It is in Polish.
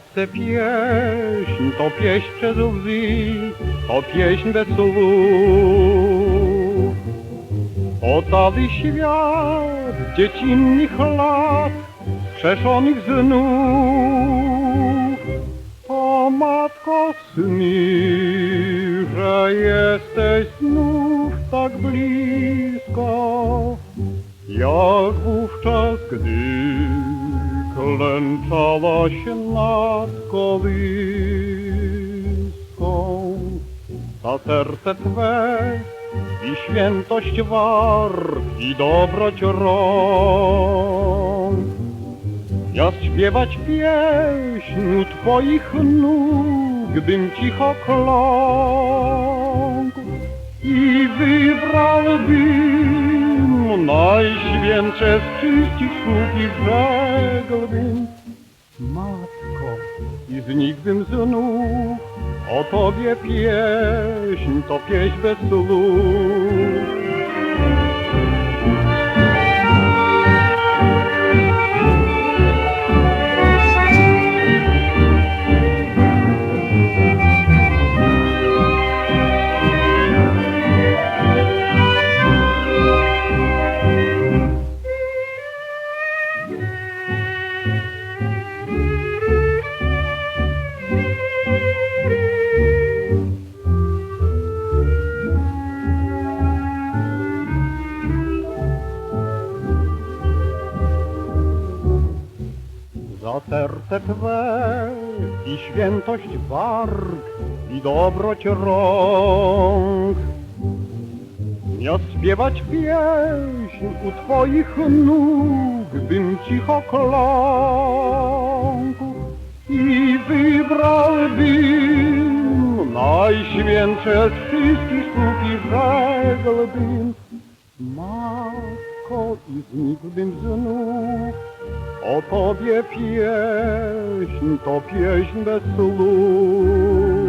serce pieśń, to pieśń przez łzy, to pieśń bez słów. O cały świat dziecinnych lat, skrzeszonych znów. O matko sny, że jesteś znów tak blisko, jak wówczas, gdy klęczałaś nad kołyską. Za serce Twe i świętość war i dobroć rąk. Ja śpiewać pieśń Twoich nóg, bym cicho kląkł i wybrałbym najświętsze z wszystkich słów i rzekłbym Matko, i znikłbym znów o Tobie pieśń, to pieśń bez słów. Za serce Twe i świętość warg i dobroć rąk. Ja śpiewać pieśń u Twoich nóg, bym cicho kląkł i wybrałbym najświętsze z wszystkich słów i rzekłbym Matko, i znikłbym znów o Tobie pieśń, to pieśń bez słów.